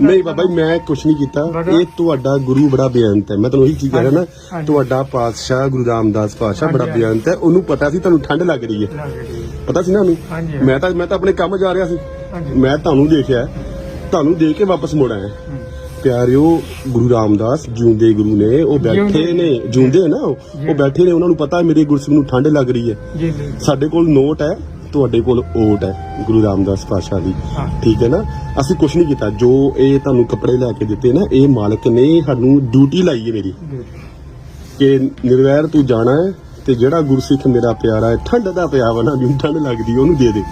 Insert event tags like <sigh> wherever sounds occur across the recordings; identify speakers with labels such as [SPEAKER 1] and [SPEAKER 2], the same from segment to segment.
[SPEAKER 1] ਨਹੀਂ ਬਾਬਾ ਜੀ ਮੈਂ ਕੁਝ ਨਹੀਂ ਕੀਤਾ। ਇਹ ਤੁਹਾਡਾ ਗੁਰੂ ਬੜਾ ਬੇਅੰਤ ਹੈ। ਮੈਂ ਤੁਹਾਨੂੰ ਉਹੀ ਚੀਜ਼ ਕਹਿ ਰਿਹਾ ਨਾ। ਤੁਹਾਡਾ ਪਾਤਸ਼ਾਹ ਗੁਰੂ ਰਾਮਦਾਸ ਪਾਤਸ਼ਾਹ ਬੜਾ ਬੇਅੰਤ ਹੈ। ਉਹਨੂੰ ਪਤਾ ਸੀ ਤੁਹਾਨੂੰ ਠੰਡ ਲੱਗ ਰਹੀ ਹੈ। ਪਤਾ ਸੀ ਨਾ ਉਹਨੂੰ। ਮੈਂ ਤਾਂ ਮੈਂ ਤਾਂ ਆਪਣੇ ਕੰਮ ਜਾ ਰਿਹਾ ਸੀ। ਮੈਂ ਤੁਹਾਨੂੰ ਦੇਖਿਆ ਤੁਹਾਨੂੰ ਦੇਖ ਕੇ ਵਾਪਸ ਮੁੜ ਆਇਆ। ਪਿਆਰਿਓ ਗੁਰੂ ਰਾਮਦਾਸ ਜਿਉਂਦੇ ਗੁਰੂ ਨੇ ਉਹ ਬੈਠੇ। ਨੇ। ਜਿਉਂਦੇ ਨਾ ਉਹ। ਬੈਠੇ ਨੇ ਉਹਨਾਂ ਨੂੰ ਪਤਾ ਮੇਰੇ ਗੁਰਸਿੱਖ ਨੂੰ ਠੰਡ ਲੱਗ ਰਹੀ ਹੈ। ਸਾਡੇ ਕੋਲ ਨੋਟ ਹੈ। ਤੁਹਾਡੇ ਕੋਲ ਓਟ ਹੈ ਗੁਰੂ ਰਾਮਦਾਸ ਪਾਸ਼ਾ ਦੀ। ਠੀਕ ਹੈ ਨਾ? ਅਸੀਂ ਕੁਝ ਨਹੀਂ ਕੀਤਾ। ਜੋ ਇਹ ਤੁਹਾਨੂੰ ਕੱਪੜੇ ਲੈ ਕੇ ਦਿੱਤੇ ਨਾ ਇਹ ਮਾਲਕ ਨੇ ਸਾਨੂੰ ਡਿਊਟੀ ਲਾਈ ਹੈ ਮੇਰੀ। ਕਿ ਨਿਰਵੈਰ ਤੂੰ ਜਾਣਾ ਹੈ ਤੇ ਜਿਹੜਾ ਗੁਰਸਿੱਖ ਮੇਰਾ ਪਿਆਰਾ ਹੈ ਠੰਡ ਦਾ ਪਿਆ ਵਾ ਨਾ ਜਿਹਨੂੰ ਠੰਡ ਲੱਗਦੀ ਉਹਨੂੰ ਦੇ ਦੇ।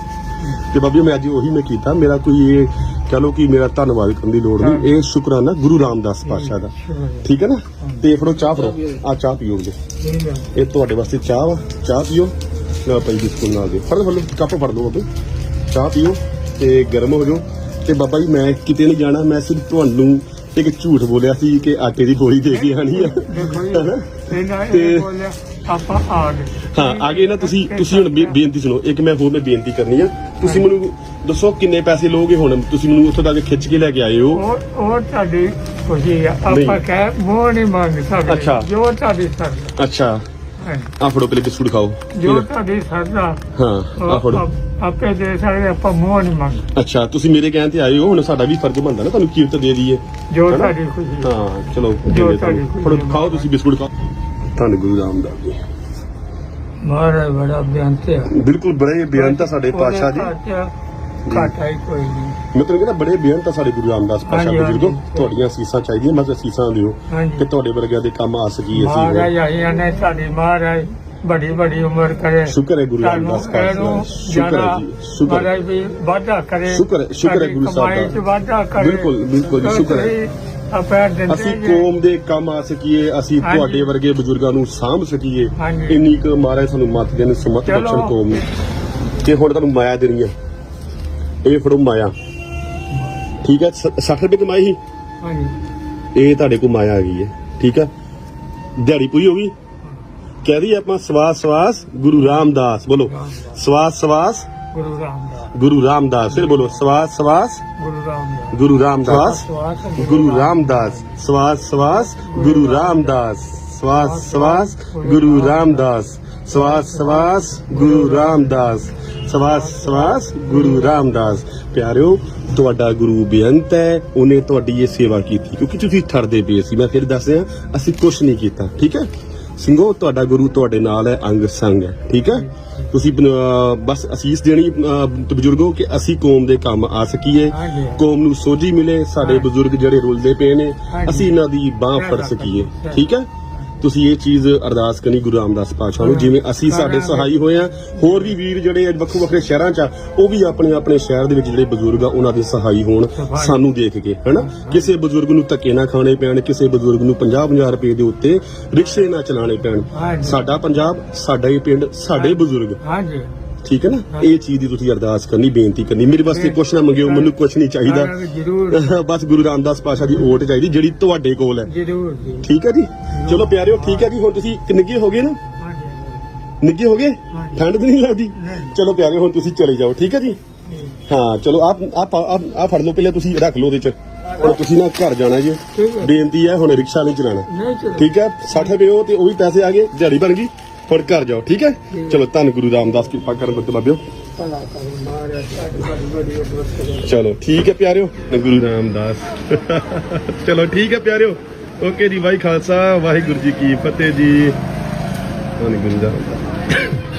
[SPEAKER 1] ਤੇ ਬਾਬੀ ਮੈਂ ਅੱਜ ਉਹੀ ਮੈਂ ਕੀਤਾ। ਮੇਰਾ ਕੋਈ ਇਹ ਕਹ ਲਓ ਕਿ ਮੇਰਾ ਧੰਨਵਾਦ ਕਰਨ ਦੀ ਲੋੜ ਨਹੀਂ। ਇਹ ਸ਼ੁਕਰਾਨਾ ਗੁਰੂ ਰਾਮਦਾਸ ਪਾਸ਼ਾ ਦਾ। ਠੀਕ ਹੈ ਨਾ? ਤੇ ਫੜੋ ਚਾਹ ਫੜੋ। ਆ ਚਾਹ ਪੀਓ
[SPEAKER 2] ਹੈ
[SPEAKER 1] ਇਹ ਤੁਹਾਡੇ ਵਾਸਤੇ ਚਾਹ ਵਾ। ਚਾਹ ਪੀਓ। ਨਾ ਪਈ ਬਿਸਕੁਟ ਨਾਲ ਦੇ। ਫੜ ਲਓ, ਫੜ ਲਓ ਕੱਪ ਫੜ ਲਓ ਬਾਬੇ ਚਾਹ ਪੀਓ ਤੇ ਗਰਮ ਹੋ ਜਾਓ। ਤੇ ਬਾਬਾ ਜੀ ਮੈਂ ਕਿਤੇ ਨਹੀਂ ਜਾਣਾ ਮੈਂ ਸਿਰਫ ਤੁਹਾਨੂੰ ਇੱਕ ਝੂਠ ਬੋਲਿਆ ਸੀ ਕਿ ਆਟੇ ਦੀ ਗੋਲੀ ਦੇ ਕੇ ਆਣੀ ਆ। ਹੈਨਾ? ਤੇ-
[SPEAKER 2] ਆਪਾਂ ਆ ਗਏ।
[SPEAKER 1] ਹਾਂ ਨਾ ਤੁਸੀਂ ਤੁਸੀਂ ਹੁਣ ਬੇਨਤੀ ਸੁਣੋ। ਇੱਕ ਮੈਂ ਹੋਰ ਮੈਂ ਬੇਨਤੀ ਕਰਨੀ ਆ। ਤੁਸੀਂ ਮੈਨੂੰ ਦੱਸੋ ਕਿੰਨੇ ਪੈਸੇ ਲਓਗੇ ਹੁਣ? ਤੁਸੀਂ ਮੈਨੂੰ ਉੱਥੋਂ ਤੱਕ ਖਿੱਚ ਕੇ ਲੈ ਕੇ ਆਏ ਹੋ।
[SPEAKER 2] ਉਹ ਉਹ ਤੁਹਾਡੀ ਖੁਸ਼ੀ ਆ। ਆਪਾਂ ਕਹਿ ਮੋਹ ਨਹੀਂ ਮੰਗ ਸਕਦੇ।
[SPEAKER 1] ਅੱਛਾ।
[SPEAKER 2] ਜੋ ਤੁਹਾਡੀ ਸਰਦਾ
[SPEAKER 1] ਅੱਛਾ। ਆ ਫੜੋ ਪਹਿਲੇ ਬਿਸਕੁਟ ਖਾਓ।
[SPEAKER 2] ਜੋ ਤੁਹਾਡੀ ਸਰਦਾ
[SPEAKER 1] ਹਾਂ ਆ ਫੜੋ।
[SPEAKER 2] ਆਪ- ਦੇ ਸਕਦੇ ਆਪਾਂ ਮੋਹ ਨਹੀਂ ਮੰਗ
[SPEAKER 1] ਅੱਛਾ ਤੁਸੀਂ ਮੇਰੇ ਕਹਿਣ ਤੇ ਆਏ ਹੋ ਹੁਣ ਸਾਡਾ ਵੀ ਫਰਜ਼ ਬਣਦਾ ਨਾ ਤੁਹਾਨੂੰ ਕੀਮਤ ਦੇ ਦਈਏ।
[SPEAKER 2] ਜੋ? ਤੁਹਾਡੀ ਖੁਸ਼ੀ।
[SPEAKER 1] ਹਾਂ ਚਲੋ
[SPEAKER 2] ਜੋ ਤੁਹਾਡੀ
[SPEAKER 1] ਫੜੋ। ਖਾਓ ਤੁਸੀਂ ਬਿਸਕੁਟ ਖਾਓ। ਧੰਨ ਗੁਰੂ ਰਾਮਦਾਸ ਜੀ।
[SPEAKER 2] ਮਹਾਰਾਜ ਬੜਾ ਬੇਅੰਤ ਹੈ
[SPEAKER 1] ਬਿਲਕੁਲ ਬੜੇ ਬੇਅੰਤ ਆ ਸਾਡੇ ਪਾਤਸ਼ਾਹ ਜੀ।
[SPEAKER 2] ਘਾਟਾ ਹੀ ਕੋਈ ਨਹੀਂ
[SPEAKER 1] ਮੈਂ ਤੁਹਾਨੂੰ ਕਹਿੰਦਾ ਬੜੇ ਬੇਅੰਤ ਆ ਸਾਡੇ ਗੁਰੂ ਰਾਮਦਾਸ ਪਾਤਸ਼ਾਹ
[SPEAKER 2] ਹਾਂਜੀ,
[SPEAKER 1] ਬਜ਼ੁਰਗੋ
[SPEAKER 2] ਹਾਂਜੀ।
[SPEAKER 1] ਤੁਹਾਡੀਆਂ ਸੀਸਾਂ ਚਾਹੀਦੀਆਂ ਮੈਂ ਤਾਂ ਸੀਸਾਂ ਦਿਓ
[SPEAKER 2] ਹਾਂਜੀ।
[SPEAKER 1] ਕਿ ਤੁਹਾਡੇ ਵਰਗਿਆਂ ਦੇ ਕੰਮ ਆ ਸਕੀਏ ਅਸੀਂ
[SPEAKER 2] ਮਹਾਰਾਜ ਆਈਆਂ ਨੇ ਸਾਡੀ ਮਹਾਰਾਜ ਬੜੀ ਬੜੀ ਉਮਰ ਕਰੇ
[SPEAKER 1] ਸ਼ੁਕਰ ਹੈ ਗੁਰੂ ਰਾਮਦਾਸ ਦਾ। ਸ਼ੁਕਰ ਹੈ ਜੀ ਸ਼ੁਕਰ ਹੈ।
[SPEAKER 2] ਮਹਾਰਾਜ ਵੀ ਵਾਧਾ ਕਰੇ
[SPEAKER 1] ਸ਼ੁਕਰ ਹੈ- ਸ਼ੁਕਰ ਹੈ
[SPEAKER 2] ਸਾਡੀ
[SPEAKER 1] ਗੁਰੂ ਸਾਹਿਬ
[SPEAKER 2] ਕਮਾਈ
[SPEAKER 1] ਦਾ।
[SPEAKER 2] ਚ ਵਾਧਾ ਕਰੇ
[SPEAKER 1] ਬਿਲਕੁਲ, ਬਿਲਕੁਲ ਜੀ, ਸ਼ੁਕਰ ਹੈ।
[SPEAKER 2] ਅਸੀਂ ਆਪਾਂ ਦਿੰਦੇ
[SPEAKER 1] ਅਸੀਂ
[SPEAKER 2] ਜੇ।
[SPEAKER 1] ਕੌਮ ਦੇ ਕੰਮ ਆ ਸਕੀਏ ਅਸੀਂ
[SPEAKER 2] ਹਾਂਜੀ।
[SPEAKER 1] ਤੁਹਾਡੇ ਵਰਗੇ ਬਜ਼ੁਰਗਾਂ ਨੂੰ ਸਾਂਭ ਸਕੀਏ
[SPEAKER 2] ਹਾਂਜੀ।
[SPEAKER 1] ਇੰਨੀ ਕੁ ਮਹਾਰਾਜ ਸਾਨੂੰ ਮੱਤ ਦੇਣ ਸਮਤ
[SPEAKER 2] ਚਲੋ।
[SPEAKER 1] ਬਖਸ਼ਣ ਕੌਮ ਨੂੰ ਕਿ ਹੁਣ ਤੁਹਾਨੂੰ ਮਾਇਆ ਦੇਣੀ ਹੈ ਇਹ ਫੜੋ ਮਾਇਆ। ਠੀਕ ਹੈ 60 ਰੁਪਏ ਕਮਾਈ ਸੀ?
[SPEAKER 2] ਹਾਂਜੀ।
[SPEAKER 1] ਇਹ ਤੁਹਾਡੇ ਕੋਲ ਮਾਇਆ ਆ ਗਈ ਹੈ। ਠੀਕ ਹੈ ਦਿਹਾੜੀ ਪੂਰੀ ਹੋ ਗਈ? ਕਹਿ ਦਈਏ ਆਪਾਂ ਸਵਾਸ ਸਵਾਸ ਗੁਰੂ ਰਾਮਦਾਸ ਬੋਲੋ। ਸਵਾਸ ਸਵਾਸ
[SPEAKER 2] ਗੁਰੂ ਰਾਮਦਾਸ।
[SPEAKER 1] ਗੁਰੂ ਰਾਮਦਾਸ। ਫਿਰ ਬੋਲੋ ਸਵਾਸ ਸਵਾਸ
[SPEAKER 2] ਗੁਰੂ ਰਾਮਦਾਸ।
[SPEAKER 1] ਗੁਰੂ ਰਾਮਦਾਸ
[SPEAKER 2] ਸਵਾਸ
[SPEAKER 1] ਗੁਰੂ ਰਾਮਦਾਸ। ਸਵਾਸ ਸਵਾਸ ਗੁਰੂ ਰਾਮਦਾਸ। ਸਵਾਸ ਸਵਾਸ ਗੁਰੂ ਰਾਮਦਾਸ। ਸਵਾਸ ਸਵਾਸ ਗੁਰੂ ਰਾਮਦਾਸ ਸਵਾਸ ਸਵਾਸ ਗੁਰੂ ਰਾਮਦਾਸ ਪਿਆਰਿਓ ਤੁਹਾਡਾ ਗੁਰੂ ਬੇਅੰਤ ਹੈ ਉਹਨੇ ਤੁਹਾਡੀ ਇਹ ਸੇਵਾ ਕੀਤੀ ਕਿਉਂਕਿ ਤੁਸੀਂ ਠਰਦੇ ਪਏ ਸੀ ਮੈਂ ਫਿਰ ਦੱਸ ਰਿਹਾ ਅਸੀਂ ਕੁਝ ਨਹੀਂ ਕੀਤਾ ਠੀਕ ਹੈ ਸਿੰਘੋ ਤੁਹਾਡਾ ਗੁਰੂ ਤੁਹਾਡੇ ਨਾਲ ਹੈ ਅੰਗ ਸੰਗ ਹੈ ਠੀਕ ਹੈ ਤੁਸੀਂ ਬਸ ਅਸੀਸ ਦੇਣੀ ਬਜ਼ੁਰਗੋ ਕਿ ਅਸੀਂ ਕੌਮ ਦੇ ਕੰਮ ਆ ਸਕੀਏ। ਕੌਮ ਨੂੰ ਸੋਝੀ ਮਿਲੇ ਸਾਡੇ। ਬਜ਼ੁਰਗ ਜਿਹੜੇ ਰੁਲਦੇ ਪਏ ਨੇ। ਅਸੀਂ ਇਹਨਾਂ ਦੀ ਬਾਹ ਫੜ। ਸਕੀਏ ਠੀਕ ਹੈ ਤੁਸੀਂ ਇਹ ਚੀਜ਼ ਅਰਦਾਸ ਕਰਨੀ ਗੁਰੂ ਰਾਮਦਾਸ ਪਾਤਸ਼ਾਹ ਨੂੰ ਜਿਵੇਂ ਅਸੀਂ ਸਾਡੇ। ਸਹਾਈ ਹੋਏ ਆ ਹੋਰ ਵੀ ਵੀਰ ਜਿਹੜੇ ਵੱਖੋ ਵੱਖਰੇ ਸ਼ਹਿਰਾਂ 'ਚ ਆ ਉਹ ਵੀ ਆਪਣੇ ਆਪਣੇ ਸ਼ਹਿਰ ਦੇ ਵਿੱਚ ਜਿਹੜੇ ਬਜ਼ੁਰਗ ਆ ਉਹਨਾਂ ਦੇ ਸਹਾਈ ਹੋਣ। ਸਾਨੂੰ ਦੇਖ ਕੇ ਹੈਨਾ? ਕਿਸੇ ਬਜ਼ੁਰਗ ਨੂੰ ਧੱਕੇ ਨਾ ਖਾਣੇ ਪੈਣ ਕਿਸੇ ਬਜ਼ੁਰਗ ਨੂੰ 50-50 ਰੁਪਏ ਦੇ ਉੱਤੇ ਰਿਕਸ਼ੇ ਨਾ ਚਲਾਣੇ ਪੈਣ। ਸਾਡਾ ਪੰਜਾਬ ਸਾਡਾ ਹੀ ਪਿੰਡ ਸਾਡੇ ਬਜ਼ੁਰਗ।
[SPEAKER 2] ਹਾਂਜੀ
[SPEAKER 1] ਠੀਕ ਹੈ ਨਾ? ਇਹ ਚੀਜ਼ ਦੀ ਤੁਸੀਂ ਅਰਦਾਸ ਕਰਨੀ ਬੇਨਤੀ ਕਰਨੀ। ਮੇਰੇ ਵਾਸਤੇ ਕੁਛ ਨਾ ਮੰਗਿਓ ਮੈਨੂੰ ਕੁਛ ਨਹੀਂ ਚਾਹੀਦਾ। <laughs> ਬਸ ਗੁਰੂ ਰਾਮਦਾਸ ਪਾਸ਼ਾ ਦੀ ਓਟ ਚਾਹੀਦੀ ਜਿਹੜੀ ਤੁਹਾਡੇ ਕੋਲ ਹੈ। ਠੀਕ ਹੈ ਜੀ? ਚਲੋ ਪਿਆਰਿਓ ਠੀਕ ਹੈ ਜੀ ਹੁਣ ਤੁਸੀਂ ਨਿੱਗੇ ਹੋ ਗਏ ਨਾ? ਨਿੱਗੇ ਹੋ ਗਏ। ਠੰਡ ਤਾਂ ਨਹੀਂ ਲੱਗਦੀ। ਚਲੋ ਪਿਆਰਿਓ ਹੁਣ ਤੁਸੀਂ ਚਲੇ ਜਾਓ ਠੀਕ ਹੈ ਜੀ। ਹਾਂ ਚਲੋ ਆਪ ਆਪ ਆ ਫੜ ਲਓ ਪਹਿਲੇ ਤੁਸੀਂ ਰੱਖ ਲਓ ਉਹਦੇ ਚ। ਹੁਣ ਤੁਸੀਂ ਨਾ ਘਰ ਜਾਣਾ ਜੀ। ਬੇਨਤੀ ਹੈ ਹੁਣ ਰਿਕਸ਼ਾ ਨਹੀਂ ਚਲਾਣਾ ਠੀਕ ਹੈ? 60 ਰੁਪਏ ਉਹ ਤੇ ਉਹ ਵੀ ਪੈਸੇ ਆ ਗਏ ਦਿਹਾੜੀ ਬਣ ਗਈ। ਹੁਣ ਘਰ ਜਾਓ ਠੀਕ ਹੈ? ਚਲੋ ਧੰਨ ਗੁਰੂ ਰਾਮਦਾਸ ਕਿਰਪਾ ਕਰਨ ਗੁਰੂ ਬਾਬਿਓ। ਚਲੋ ਠੀਕ ਹੈ ਪਿਆਰਿਓ। ਗੁਰੂ ਰਾਮਦਾਸ। ਚਲੋ ਠੀਕ ਹੈ ਪਿਆਰਿਓ। ਓਕੇ ਜੀ ਵਾਹਿ ਖਾਲਸਾ ਵਾਹਿਗੁਰੂ ਜੀ ਕੀ ਫਤਿਹ ਜੀ। ਧੰਨ ਗੁਰੂ ਰਾਮਦਾਸ